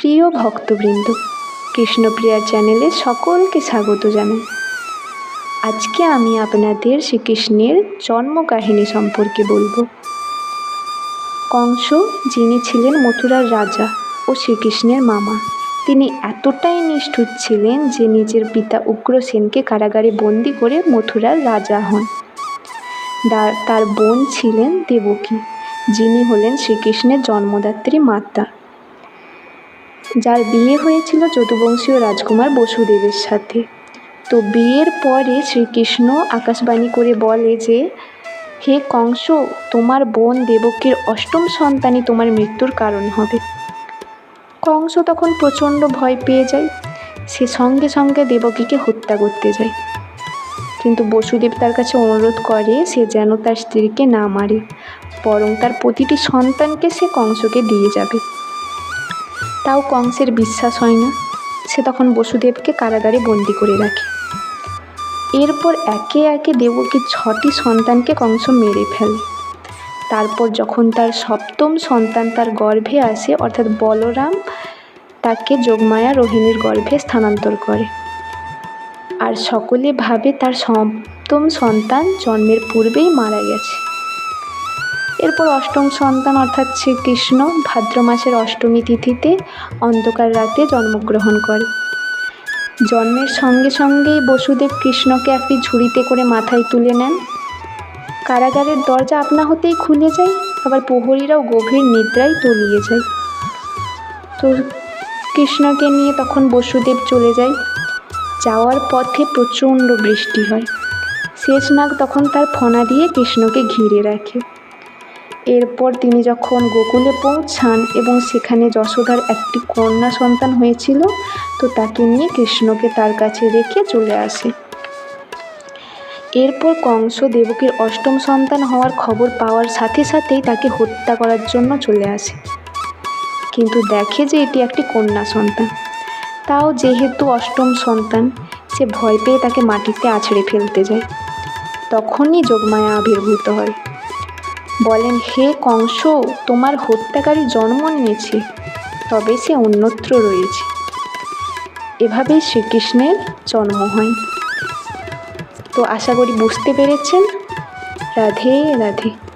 প্রিয় ভক্তবৃন্দ কৃষ্ণপ্রিয়ার চ্যানেলে সকলকে স্বাগত জানাই। আজকে আমি আপনাদের শ্রীকৃষ্ণের জন্ম কাহিনী সম্পর্কে বলব। কংস, যিনি ছিলেন মথুরার রাজা ও শ্রীকৃষ্ণের মামা, তিনি এতটাই নিষ্ঠুর ছিলেন যে নিজের পিতা উগ্রসেনকে কারাগারে বন্দি করে মথুরার রাজা হন। তার বোন ছিলেন দেবকী, যিনি হলেন শ্রীকৃষ্ণের জন্মদাত্রী মাতা। যার বিয়ে হয়েছিল যদুবংশীয় রাজকুমার বসুদেবের সাথে। তো বিয়ের পরে শ্রীকৃষ্ণ আকাশবাণী করে বলে যে, হে কংস, তোমার বোন দেবকীর অষ্টম সন্তানই তোমার মৃত্যুর কারণ হবে। কংস তখন প্রচণ্ড ভয় পেয়ে যায়। সে সঙ্গে সঙ্গে দেবকীকে হত্যা করতে যায়। কিন্তু বসুদেব তার কাছে অনুরোধ করে সে যেন তার স্ত্রীকে না মারে, বরং তার প্রতিটি সন্তানকে সে কংসকে দিয়ে যাবে। তাও কংসের বিশ্বাস হয় না। সে তখন বসুদেবকে কারাগারে বন্দি করে রাখে। এরপর একে একে দেবকীর ছটি সন্তানকে কংস মেরে ফেলে। তারপর যখন তার সপ্তম সন্তান তার গর্ভে আসে, অর্থাৎ বলরাম তাকে যোগমায়া রোহিণীর গর্ভে স্থানান্তর করে। আর সকলে ভাবে তার সপ্তম সন্তান জন্মের পূর্বেই মারা গেছে। এরপর অষ্টম সন্তান অর্থাৎ শ্রীকৃষ্ণ ভাদ্র মাসের অষ্টমী তিথিতে অন্ধকার রাতে জন্মগ্রহণ করে। জন্মের সঙ্গে সঙ্গেই বসুদেব কৃষ্ণকে একটি ঝুড়িতে করে মাথায় তুলে নেন। কারাগারের দরজা আপনা হতেই খুলে যায়, আবার প্রহরীরাও গভীর নিদ্রায় তলিয়ে যায়। তো কৃষ্ণকে নিয়ে তখন বসুদেব চলে যায়। যাওয়ার পথে প্রচণ্ড বৃষ্টি হয়। শেষনাগ তখন তার ফনা দিয়ে কৃষ্ণকে ঘিরে রাখে। এরপর তিনি যখন গোকুলে পৌঁছান এবং সেখানে যশোদার একটি কন্যা সন্তান হয়েছিল, তো তাকে নিয়ে কৃষ্ণকে তার কাছে রেখে চলে আসে। এরপর কংস দেবকীর অষ্টম সন্তান হওয়ার খবর পাওয়ার সাথে সাথেই তাকে হত্যা করার জন্য চলে আসে। কিন্তু দেখে যে এটি একটি কন্যা সন্তান, তাও যেহেতু অষ্টম সন্তান, সে ভয় পেয়ে তাকে মাটিতে আছড়ে ফেলতে যায়। তখনই যোগমায়া আবির্ভূত হয়। বলেন, হে কংস, তোমার হত্যাকারী জন্ম নিয়েছে, তবে সে অন্যত্র রয়েছে। এভাবেই শ্রীকৃষ্ণের জন্ম হয়। তো আশা করি বুঝতে পেরেছেন। রাধে রাধে।